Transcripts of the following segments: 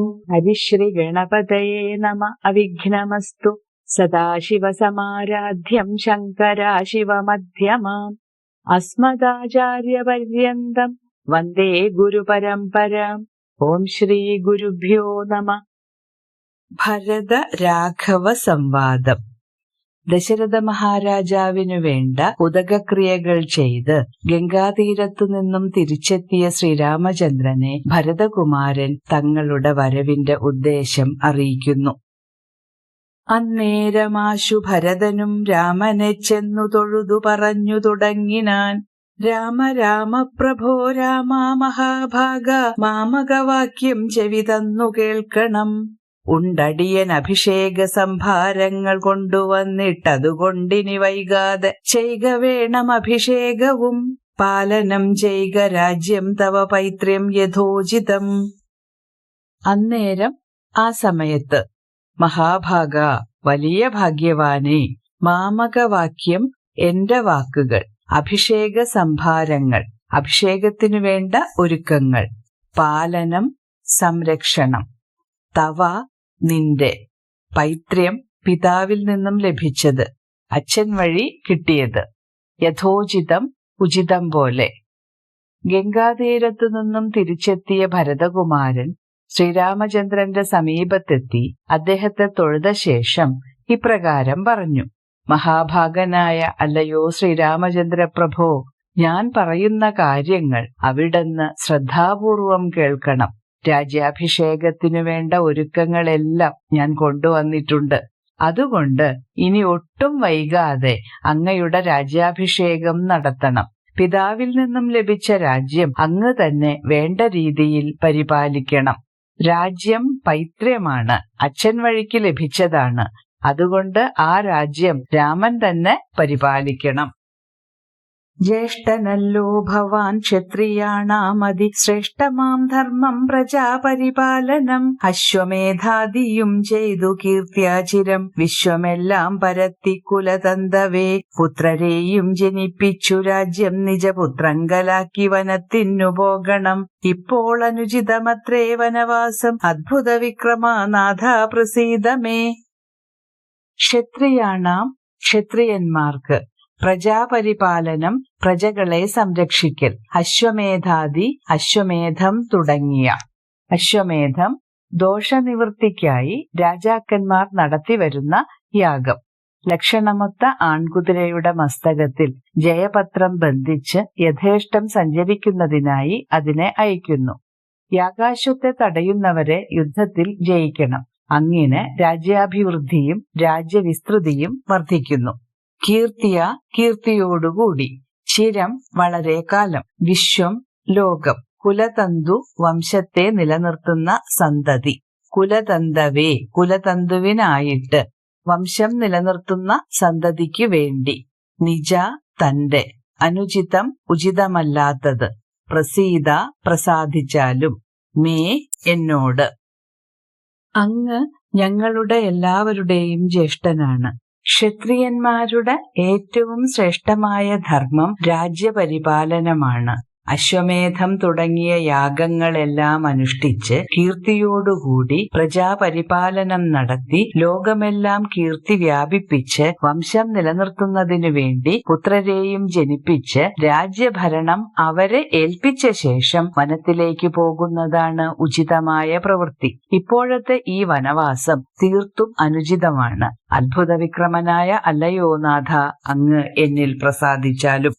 ഓം ഹരിശ്രീ ഗണപതയേ നമ അവിഘ്നമസ്തു സദാശിവസമാരാധ്യം ശങ്കരാശിവമധ്യമാം അസ്മദാചാര്യപര്യന്തം വന്ദേ ഗുരുപരമ്പരാം ഓം ശ്രീ ഗുരുഭ്യോ നമ ഭരത രാഘവ സംവാദം ദശരഥ മഹാരാജാവിനു വേണ്ട ഉദകക്രിയകൾ ചെയ്ത് ഗംഗാതീരത്തു നിന്നും തിരിച്ചെത്തിയ ശ്രീരാമചന്ദ്രനെ ഭരതകുമാരൻ തങ്ങളുടെ വരവിന്റെ ഉദ്ദേശം അറിയിക്കുന്നു. അന്നേരമാശു ഭരതനും രാമനെ ചെന്നു തൊഴുതു പറഞ്ഞു തുടങ്ങിനാൻ. രാമ രാമ പ്രഭോ രാമ മഹാഭാഗ മാമകവാക്യം ചെവി തന്നു കേൾക്കണം. ഉണ്ടടിയൻ അഭിഷേക സംഭാരങ്ങൾ കൊണ്ടുവന്നിട്ടതുകൊണ്ടിനി വൈകാതെ ചെയ്ക വേണം അഭിഷേകവും. പാലനം ചെയ്ക രാജ്യം തവ പൈത്ര്യം യഥോചിതം. അന്നേരം ആ സമയത്ത് മഹാഭാഗ വലിയ ഭാഗ്യവാനെ മാമകവാക്യം എന്റെ വാക്കുകൾ അഭിഷേക സംഭാരങ്ങൾ അഭിഷേകത്തിനു വേണ്ട ഒരുക്കങ്ങൾ പാലനം സംരക്ഷണം തവ നിന്റെ പൈത്ര്യം പിതാവിൽ നിന്നും ലഭിച്ചത് അച്ഛൻ വഴി കിട്ടിയത്. യഥോചിതം ഉചിതം പോലെ. ഗംഗാതീരത്തു നിന്നും തിരിച്ചെത്തിയ ഭരതകുമാരൻ ശ്രീരാമചന്ദ്രന്റെ സമീപത്തെത്തി അദ്ദേഹത്തെ തൊഴുത ശേഷം ഇപ്രകാരം പറഞ്ഞു മഹാഭാഗനായ അല്ലയോ ശ്രീരാമചന്ദ്ര പ്രഭോ ഞാൻ പറയുന്ന കാര്യങ്ങൾ അവിടുന്ന് ശ്രദ്ധാപൂർവം കേൾക്കണം. രാജ്യാഭിഷേകത്തിനു വേണ്ട ഒരുക്കങ്ങളെല്ലാം ഞാൻ കൊണ്ടുവന്നിട്ടുണ്ട്. അതുകൊണ്ട് ഇനി ഒട്ടും വൈകാതെ അങ്ങയുടെ രാജ്യാഭിഷേകം നടത്തണം. പിതാവിൽ നിന്നും ലഭിച്ച രാജ്യം അങ്ങ് തന്നെ വേണ്ട രീതിയിൽ പരിപാലിക്കണം. രാജ്യം പൈത്ര്യമാണ് അച്ഛൻ വഴിക്ക് ലഭിച്ചതാണ്. അതുകൊണ്ട് ആ രാജ്യം രാമൻ തന്നെ പരിപാലിക്കണം. ജ്യേഷ്ഠനല്ലോ ഭവാൻ ക്ഷത്രിയാണാമതി. ശ്രേഷ്ഠമാം ധർമ്മം പ്രജാപരിപാലനം. അശ്വമേധാദിയും ചെയ്തു കീർത്തിയാചിരം. വിശ്വമെല്ലാം പരത്തി കുലതന്തവേ. പുത്രരെയും ജനിപ്പിച്ചു രാജ്യം നിജപുത്രങ്കലാക്കി വനത്തിനു പോകണം. ഇപ്പോൾ അനുചിതമത്രേ വനവാസം. അദ്ഭുത വിക്രമനാഥ പ്രസീതമേ. ക്ഷത്രിയാണാം ക്ഷത്രിയന്മാർക്ക് പ്രജാപരിപാലനം പ്രജകളെ സംരക്ഷിക്കൽ. അശ്വമേധാദി അശ്വമേധം തുടങ്ങിയ. അശ്വമേധം ദോഷനിവൃത്തിക്കായി രാജാക്കന്മാർ നടത്തിവരുന്ന യാഗം. ലക്ഷണമൊത്ത ആൺകുതിരയുടെ മസ്തകത്തിൽ ജയപത്രം ബന്ധിച്ച് യഥേഷ്ടം സഞ്ചരിക്കുന്നതിനായി അതിനെ അയക്കുന്നു യാകാശത്തെ തടയുന്നവരെ യുദ്ധത്തിൽ ജയിക്കണം. അങ്ങനെ രാജ്യാഭിവൃദ്ധിയും രാജ്യവിസ്തൃതിയും വർദ്ധിക്കുന്നു. കീർത്തിയ കീർത്തിയോടുകൂടി. ചിരം വളരെ കാലം. വിശ്വം ലോകം. കുലതന്തു വംശത്തെ നിലനിർത്തുന്ന സന്തതി. കുലതന്തവേ കുലതന്തുവിനായിട്ട് വംശം നിലനിർത്തുന്ന സന്തതിക്കു വേണ്ടി. നിജ തന്റെ അനുചിതം ഉചിതമല്ലാത്തത്. പ്രസീത പ്രസാദിച്ചാലും. മേ എന്നോട്. അങ്ങ് ഞങ്ങളുടെ എല്ലാവരുടെയും ജ്യേഷ്ഠനാണ്. ക്ഷത്രിയന്മാരുടെ ഏറ്റവും ശ്രേഷ്ഠമായ ധർമ്മം രാജ്യപരിപാലനമാണ്. അശ്വമേധം തുടങ്ങിയ യാഗങ്ങളെല്ലാം അനുഷ്ഠിച്ച് കീർത്തിയോടുകൂടി പ്രജാപരിപാലനം നടത്തി ലോകമെല്ലാം കീർത്തി വ്യാപിപ്പിച്ച് വംശം നിലനിർത്തുന്നതിനു വേണ്ടി പുത്രരെയും ജനിപ്പിച്ച് രാജ്യഭരണം അവരെ ഏൽപ്പിച്ച ശേഷം വനത്തിലേക്ക് പോകുന്നതാണ് ഉചിതമായ പ്രവൃത്തി. ഇപ്പോഴത്തെ ഈ വനവാസം തീർത്തും അനുചിതമാണ്. അത്ഭുത വിക്രമനായ അല്ലയോ നാഥ അങ്ങ് എന്നിൽ പ്രസാദിച്ചാലും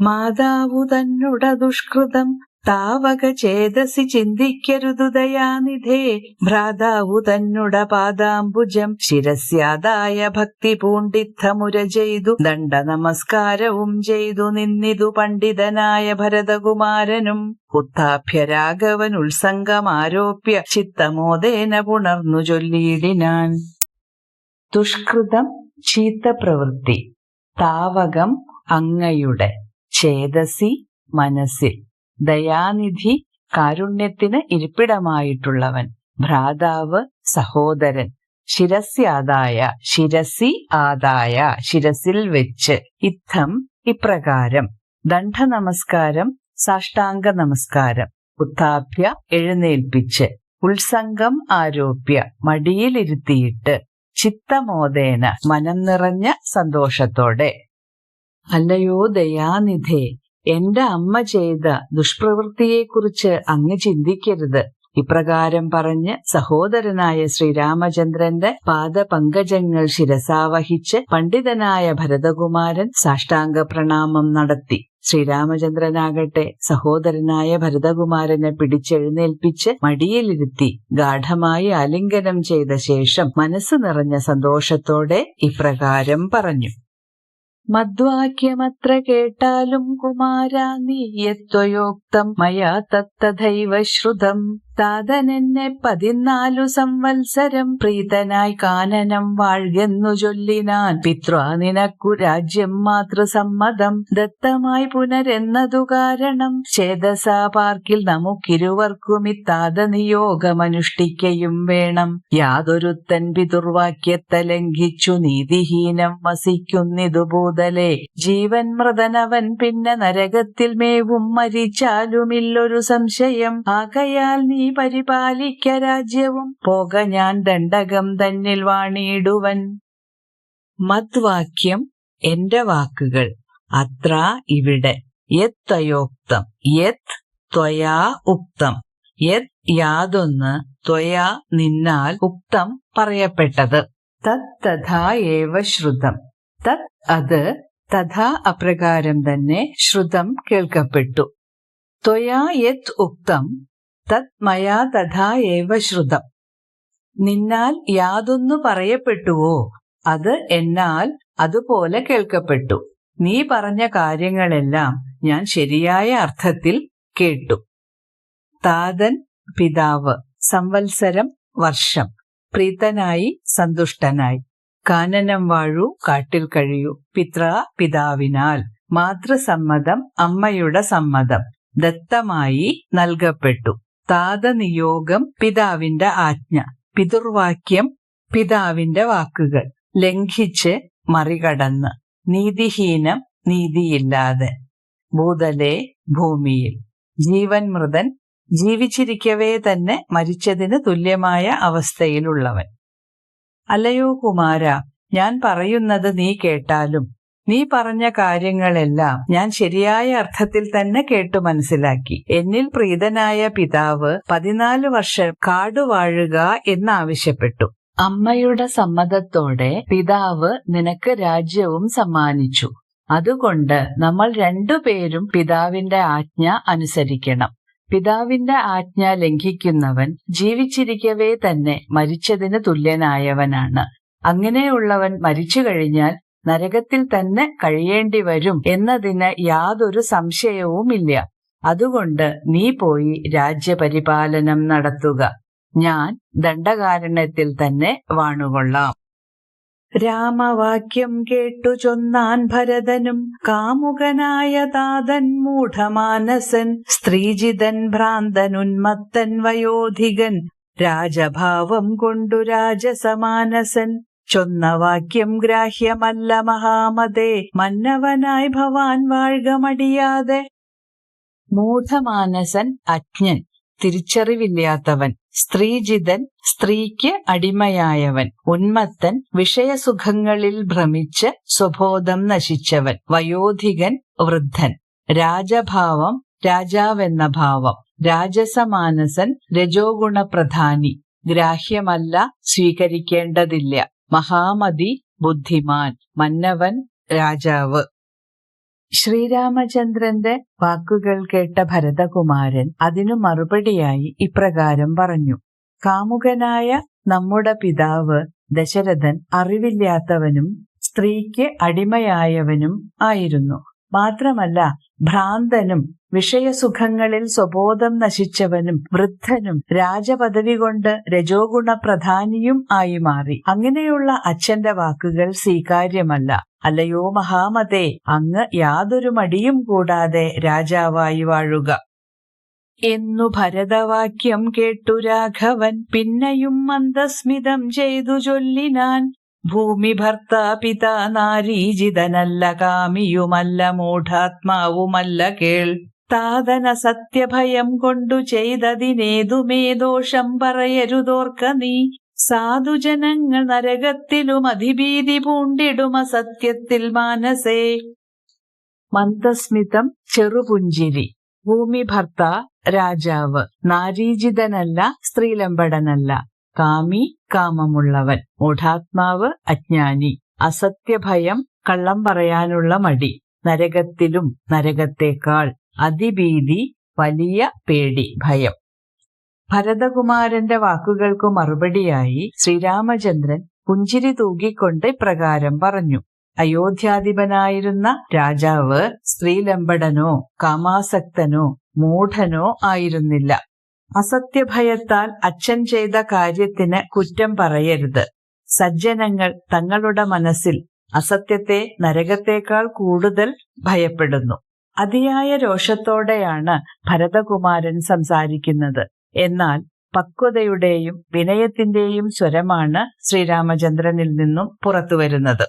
മാതാവു തന്നുട ദുഷ്കൃതം താവക ചേതസി ചിന്തിക്കരുതു ദയാനിധേ. ഭ്രാതാവു തന്നുട പാദാംബുജം ശിരസ്യാദായ ഭക്തി പൂണ്ടിത്തമുര ചെയ്തു. ദണ്ഡ നമസ്കാരവും ചെയ്തു നിന്നിതു പണ്ഡിതനായ ഭരതകുമാരനും. ഉത്താഭ്യ രാഘവൻ ഉത്സംഗമാരോപ്യ ചിത്തമോദേന പുണർന്നു ചൊല്ലിയിടിനാൻ ദുഷ്കൃതം ചീത്ത പ്രവൃത്തി. താവകം അങ്ങയുടെ ചേതസി മനസ്സിൽ. ദയാനിധി കാരുണ്യത്തിന് ഇരിപ്പിടമായിട്ടുള്ളവൻ. ഭ്രാതാവ് സഹോദരൻ. ശിരസ്യാദായ ശിരസി ആദായ ശിരസിൽ വെച്ച്. ഇത്തം ഇപ്രകാരം. ദണ്ഡ നമസ്കാരം സാഷ്ടാംഗ നമസ്കാരം. ഉത്താപ്യ എഴുന്നേൽപ്പിച്ച്. ഉത്സംഗം ആരോപ്യ മടിയിലിരുത്തിയിട്ട്. ചിത്തമോദേന മനം നിറഞ്ഞ സന്തോഷത്തോടെ. അല്ലയോ ദയാനിധേ എന്റെ അമ്മ ചെയ്ത ദുഷ്പ്രവൃത്തിയെക്കുറിച്ച് അങ്ങ് ചിന്തിക്കരുത്. ഇപ്രകാരം പറഞ്ഞ് സഹോദരനായ ശ്രീരാമചന്ദ്രന്റെ പാദപങ്കജങ്ങൾ ശിരസാവഹിച്ച് പണ്ഡിതനായ ഭരതകുമാരൻ സാഷ്ടാംഗ പ്രണാമം നടത്തി. ശ്രീരാമചന്ദ്രനാകട്ടെ സഹോദരനായ ഭരതകുമാരനെ പിടിച്ചെഴുന്നേൽപ്പിച്ച് മടിയിലിരുത്തി ഗാഠമായി ആലിംഗനം ചെയ്ത ശേഷം മനസ്സ് നിറഞ്ഞ സന്തോഷത്തോടെ ഇപ്രകാരം പറഞ്ഞു. മദ്വാക്യമത്ര കേട്ടാലും കുമാരാ നീയത്വയോക്തം മയാ തത്തഥൈവ ശ്രുതം താതനെന്നെ പതിനാലു സംവത്സരം പ്രീതനായി കാനനം വാഴ്കെന്നു ചൊല്ലിനാൻ. പിത്വാ നിനക്കു രാജ്യം മാതൃസമ്മതം ദത്തമായി പുനരെന്നതു കാരണം. ചേതസാ പാർക്കിൽ നമുക്കിരുവർക്കും ഇത്താത നിയോഗമനുഷ്ഠിക്കയും വേണം. യാതൊരുത്തൻ പിതുർവാക്യത്തെ ലംഘിച്ചു നീതിഹീനം വസിക്കുന്നിതു ഭൂതലെ. ജീവൻ മൃതനവൻ പിന്നെ നരകത്തിൽ മേവും മരിച്ചാലുമില്ലൊരു സംശയം. ആകയാൽ നീ പരിപാലിക്ക രാജ്യവും. പോക ഞാൻ ദണ്ഡകം തന്നിൽ വാണിയിടുവൻ. മദ്വാക്യം എന്റെ വാക്കുകൾ. അത്ര ഇവിടെ. യത് യത്വയോക്തം യത് ത്വയാ ഉക്തം. യത് യാതൊന്ന് ത്വയാ നിന്നാൽ ഉക്തം പറയപ്പെട്ടത്. തത് തഥാ ഏവ ശ്രുതം. തത് അത് തഥാ അപ്രകാരം തന്നെ ശ്രുതം കേൾക്കപ്പെട്ടു. ത്വയാ യത് ഉക്തം തത് മയാ തഥാ ഏവ ശ്രുതം. നിന്നാൽ യാതൊന്നു പറയപ്പെട്ടുവോ? അത് എന്നാൽ അതുപോലെ കേൾക്കപ്പെട്ടു. നീ പറഞ്ഞ കാര്യങ്ങളെല്ലാം ഞാൻ ശരിയായ അർത്ഥത്തിൽ കേട്ടു. താതൻ പിതാവ് സംവത്സരം വർഷം. പ്രീതനായി സന്തുഷ്ടനായി. കാനനം വാഴു കാട്ടിൽ കഴിയൂ. പിത്ര പിതാവിനാൽ. മാതൃസമ്മതം അമ്മയുടെ സമ്മതം. ദത്തമായി നൽകപ്പെട്ടു. താതനിയോഗം പിതാവിന്റെ ആജ്ഞ. പിതുർവാക്യം പിതാവിന്റെ വാക്കുകൾ. ലംഘിച്ച് മറികടന്ന്. നീതിഹീനം നീതിയില്ലാതെ. ഭൂതലെ ഭൂമിയിൽ. ജീവൻ മൃതൻ ജീവിച്ചിരിക്കവേ തന്നെ മരിച്ചതിന് തുല്യമായ അവസ്ഥയിലുള്ളവൻ. അല്ലയോ കുമാര ഞാൻ പറയുന്നത് നീ കേട്ടാലും നീ പറഞ്ഞ കാര്യങ്ങളെല്ലാം ഞാൻ ശരിയായ അർത്ഥത്തിൽ തന്നെ കേട്ടു മനസ്സിലാക്കി. എന്നിൽ പ്രീതനായ പിതാവ് പതിനാല് വർഷം കാടുവാഴുക എന്നാവശ്യപ്പെട്ടു. അമ്മയുടെ സമ്മതത്തോടെ പിതാവ് നിനക്ക് രാജ്യവും സമ്മാനിച്ചു. അതുകൊണ്ട് നമ്മൾ രണ്ടുപേരും പിതാവിന്റെ ആജ്ഞ അനുസരിക്കണം. പിതാവിന്റെ ആജ്ഞ ലംഘിക്കുന്നവൻ ജീവിച്ചിരിക്കവേ തന്നെ മരിച്ചതിന് തുല്യനായവനാണ്. അങ്ങനെയുള്ളവൻ മരിച്ചു കഴിഞ്ഞാൽ നരകത്തിൽ തന്നെ കഴിയേണ്ടി വരും എന്നതിന് യാതൊരു സംശയവുമില്ല. അതുകൊണ്ട് നീ പോയി രാജ്യപരിപാലനം നടത്തുക. ഞാൻ ദണ്ഡകാരണത്തിൽ തന്നെ വാണുകൊള്ളാം. രാമവാക്യം കേട്ടു ചൊന്നാൻ ഭരതനും കാമുകനായ താതൻ മൂഢമാനസൻ സ്ത്രീജിതൻ ഭ്രാന്തൻ ഉന്മത്തൻ വയോധികൻ രാജഭാവം കൊണ്ടു രാജസമാനസൻ ചൊന്ന വാക്യം ഗ്രാഹ്യമല്ല മഹാമതേ മന്നവനായി ഭവാൻ വാഴ്കമടിയാതെ. മൂഢമാനസൻ അജ്ഞൻ തിരിച്ചറിവില്ലാത്തവൻ സ്ത്രീജിതൻ സ്ത്രീക്ക് അടിമയായവൻ ഉന്മത്തൻ വിഷയസുഖങ്ങളിൽ ഭ്രമിച്ച് സ്വബോധം നശിച്ചവൻ വയോധികൻ വൃദ്ധൻ. രാജഭാവം രാജാവെന്ന ഭാവം. രാജസമാനസൻ രജോഗുണപ്രധാനി. ഗ്രാഹ്യമല്ല സ്വീകരിക്കേണ്ടതില്ല. മഹാമതി ബുദ്ധിമാൻ മന്നവൻ രാജാവ്. ശ്രീരാമചന്ദ്രന്റെ വാക്കുകൾ കേട്ട ഭരതകുമാരൻ അതിനു മറുപടിയായി ഇപ്രകാരം പറഞ്ഞു. കാമുകനായ നമ്മുടെ പിതാവ് ദശരഥൻ അറിവില്ലാത്തവനും സ്ത്രീക്ക് അടിമയായവനും ആയിരുന്നു. മാത്രമല്ല ഭ്രാന്തനും വിഷയസുഖങ്ങളിൽ സ്വബോധം നശിച്ചവനും വൃദ്ധനും രാജപദവി കൊണ്ട് രജോഗുണ പ്രധാനിയും ആയി മാറി. അങ്ങനെയുള്ള അച്ഛന്റെ വാക്കുകൾ സ്വീകാര്യമല്ല. അല്ലയോ മഹാമതേ അങ്ങ് യാതൊരു മടിയും കൂടാതെ രാജാവായി വാഴുക. എന്നു ഭരതവാക്യം കേട്ടു രാഘവൻ പിന്നെയും മന്ദസ്മിതം ചെയ്തു ചൊല്ലിനാൻ. ഭൂമി ഭർത്ത പിത നാരീജിതനല്ല കാമിയുമല്ല മൂഢാത്മാവുമല്ല കേൾ. താതന സത്യഭയം കൊണ്ടു ചെയ്തതിനേതുമേ ദോഷം പറയരുതോർക്ക നീ. സാധുജനങ്ങൾ നരകത്തിലും അതിഭീതി പൂണ്ടിടുമ സത്യത്തിൽ മാനസേ. മന്ദസ്മിതം ചെറുപുഞ്ചിരി. ഭൂമി ഭർത്ത രാജാവ്. നാരീജിതനല്ല സ്ത്രീലമ്പടനല്ല. കാമി കാമമുള്ളവൻ മൂഢാത്മാവ് അജ്ഞാനി. അസത്യഭയം കള്ളം പറയാനുള്ള മടി. നരകത്തിലും നരകത്തേക്കാൾ അതിഭീതി വലിയ പേടി ഭയം. ഭരതകുമാരന്റെ വാക്കുകൾക്കു മറുപടിയായി ശ്രീരാമചന്ദ്രൻ പുഞ്ചിരി തൂകിക്കൊണ്ട് പ്രകാരം പറഞ്ഞു. അയോധ്യാധിപനായിരുന്ന രാജാവ് സ്ത്രീലമ്പടനോ കാമാസക്തനോ മൂഢനോ ആയിരുന്നില്ല. അസത്യഭയത്താൽ അച്ഛൻ ചെയ്ത കാര്യത്തിന് കുറ്റം പറയരുത്. സജ്ജനങ്ങൾ തങ്ങളുടെ മനസ്സിൽ അസത്യത്തെ നരകത്തേക്കാൾ കൂടുതൽ ഭയപ്പെടുന്നു. അതിയായ രോഷത്തോടെയാണ് ഭരതകുമാരൻ സംസാരിക്കുന്നത്. എന്നാൽ പക്വതയുടെയും വിനയത്തിന്റെയും സ്വരമാണ് ശ്രീരാമചന്ദ്രനിൽ നിന്നും പുറത്തുവരുന്നത്.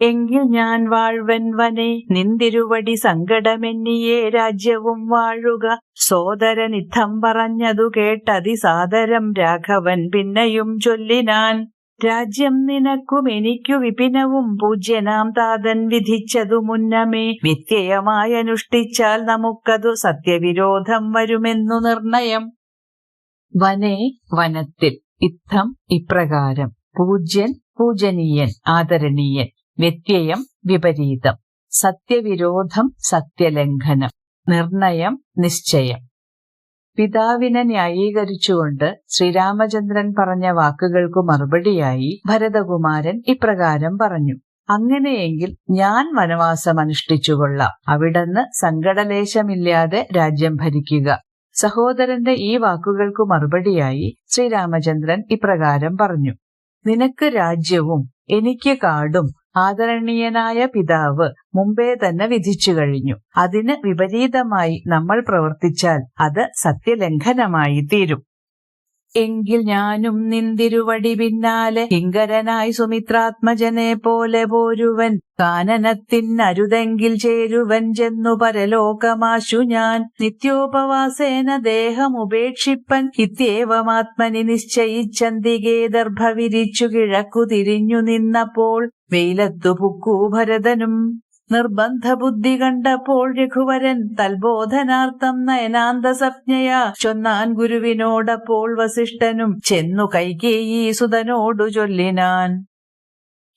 എങ്കിൽ ഞാൻ വാഴ്വൻ വനെ നിന്തിരുവടി സങ്കടമെന്നിയേ രാജ്യവും വാഴുക. സോദരൻ ഇദ്ധം പറഞ്ഞതു കേട്ടതിസാദരം രാഘവൻ പിന്നെയും ചൊല്ലിനാൻ രാജ്യം നിനക്കും എനിക്കു വിപിനവും പൂജ്യനാം താതൻ വിധിച്ചതു മുന്നമേ. വ്യത്യയമായി അനുഷ്ഠിച്ചാൽ നമുക്കതു സത്യവിരോധം വരുമെന്നു നിർണയം. വനേ വനത്തിൽ ഇത്തം ഇപ്രകാരം. പൂജ്യൻ പൂജനീയൻ ആദരണീയൻ. വ്യത്യയം വിപരീതം. സത്യവിരോധം സത്യലംഘനം. നിർണയം നിശ്ചയം. പിതാവിനെ ന്യായീകരിച്ചുകൊണ്ട് ശ്രീരാമചന്ദ്രൻ പറഞ്ഞ വാക്കുകൾക്കു മറുപടിയായി ഭരതകുമാരൻ ഇപ്രകാരം പറഞ്ഞു അങ്ങനെയെങ്കിൽ ഞാൻ വനവാസം അനുഷ്ഠിച്ചുകൊള്ളാം. അവിടുന്ന് സങ്കടലേശമില്ലാതെ രാജ്യം ഭരിക്കുക. സഹോദരന്റെ ഈ വാക്കുകൾക്കു മറുപടിയായി ശ്രീരാമചന്ദ്രൻ ഇപ്രകാരം പറഞ്ഞു നിനക്ക് രാജ്യവും എനിക്ക് കാടും ആദരണീയനായ പിതാവ് മുമ്പേ തന്നെ വിധിച്ചു കഴിഞ്ഞു. അതിന് വിപരീതമായി നമ്മൾ പ്രവർത്തിച്ചാൽ അത് സത്യലംഘനമായി തീരും എങ്കിൽ ഞാനും നിന്തിരുവടി പിന്നാലെ കിങ്കരനായി സുമിത്രാത്മജനെ പോലെ പോരുവൻ. കാനനത്തിൻ അരുതെങ്കിൽ ചേരുവൻ ചെന്നു പരലോകമാശു ഞാൻ. നിത്യോപവാസേന ദേഹം ഉപേക്ഷിപ്പൻ. ഇത്യേവമാത്മനി നിശ്ചയിച്ചന്തികേ ദർഭവിരിച്ചു കിഴക്കു തിരിഞ്ഞു നിന്നപ്പോൾ. വെയിലത്തു പുക്കൂ ഭരതനും നിർബന്ധ ബുദ്ധി കണ്ടപ്പോൾ രഘുവരൻ തൽബോധനാർത്ഥം നയനാന്ത സപ്ഞയാ ചൊന്നാൻ ഗുരുവിനോടപ്പോൾ വസിഷ്ഠനും ചെന്നു കൈകേയി സുതനോടു ചൊല്ലിനാൻ.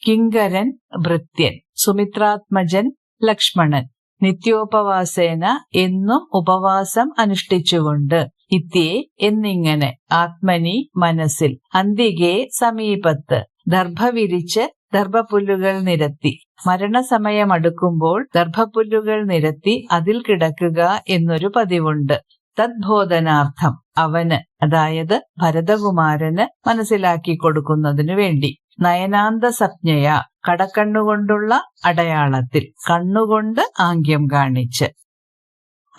കിങ്കരൻ ഭൃത്യൻ സുമിത്രാത്മജൻ ലക്ഷ്മണൻ നിത്യോപവാസേന എന്നും ഉപവാസം അനുഷ്ഠിച്ചുകൊണ്ട് ഇത്യേ എന്നിങ്ങനെ ആത്മനി മനസ്സിൽ അന്തികെ സമീപത്ത് ദർഭ വിരിച്ച് ദർഭപ്പുല്ലുകൾ നിരത്തി. മരണസമയമടുക്കുമ്പോൾ ദർഭപ്പുല്ലുകൾ നിരത്തി അതിൽ കിടക്കുക എന്നൊരു പതിവുണ്ട്. തദ്ബോധനാർത്ഥം. അവന് അതായത് ഭരതകുമാരന് മനസ്സിലാക്കി കൊടുക്കുന്നതിനു വേണ്ടി. നയനാന്ത സജ്ഞയ കടക്കണ്ണുകൊണ്ടുള്ള അടയാളത്തിൽ. കണ്ണുകൊണ്ട് ആംഗ്യം കാണിച്ച്.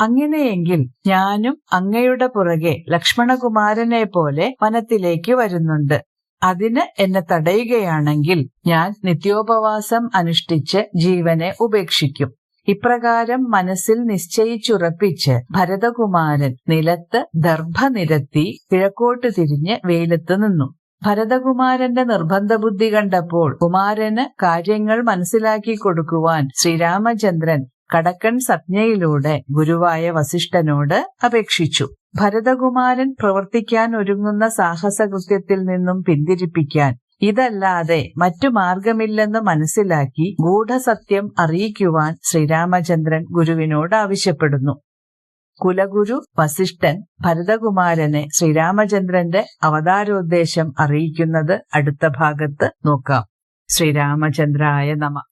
അങ്ങനെയെങ്കിൽ ഞാനും അങ്ങയുടെ പുറകെ ലക്ഷ്മണകുമാരനെ പോലെ വനത്തിലേക്ക് വരുന്നുണ്ട്. അതിന് എന്നെ തടയുകയാണെങ്കിൽ ഞാൻ നിത്യോപവാസം അനുഷ്ഠിച്ച് ജീവനെ ഉപേക്ഷിക്കും. ഇപ്രകാരം മനസ്സിൽ നിശ്ചയിച്ചുറപ്പിച്ച് ഭരതകുമാരൻ നിലത്ത് ദർഭ നിരത്തി കിഴക്കോട്ട് തിരിഞ്ഞ് വെയിലത്ത് നിന്നു. ഭരതകുമാരന്റെ നിർബന്ധ ബുദ്ധി കണ്ടപ്പോൾ കുമാരന് കാര്യങ്ങൾ മനസ്സിലാക്കി കൊടുക്കുവാൻ ശ്രീരാമചന്ദ്രൻ കടക്കൻ സജ്ഞയിലൂടെ ഗുരുവായ വസിഷ്ഠനോട് അപേക്ഷിച്ചു. ഭരതകുമാരൻ പ്രവർത്തിക്കാൻ ഒരുങ്ങുന്ന സാഹസകൃത്യത്തിൽ നിന്നും പിന്തിരിപ്പിക്കാൻ ഇതല്ലാതെ മറ്റു മാർഗമില്ലെന്ന് മനസ്സിലാക്കി ഗൂഢസത്യം അറിയിക്കുവാൻ ശ്രീരാമചന്ദ്രൻ ഗുരുവിനോട് ആവശ്യപ്പെടുന്നു. കുലഗുരു വസിഷ്ഠൻ ഭരതകുമാരനെ ശ്രീരാമചന്ദ്രന്റെ അവതാരോദ്ദേശം അറിയിക്കുന്നത് അടുത്ത ഭാഗത്ത് നോക്കാം. ശ്രീരാമചന്ദ്രായ നമ.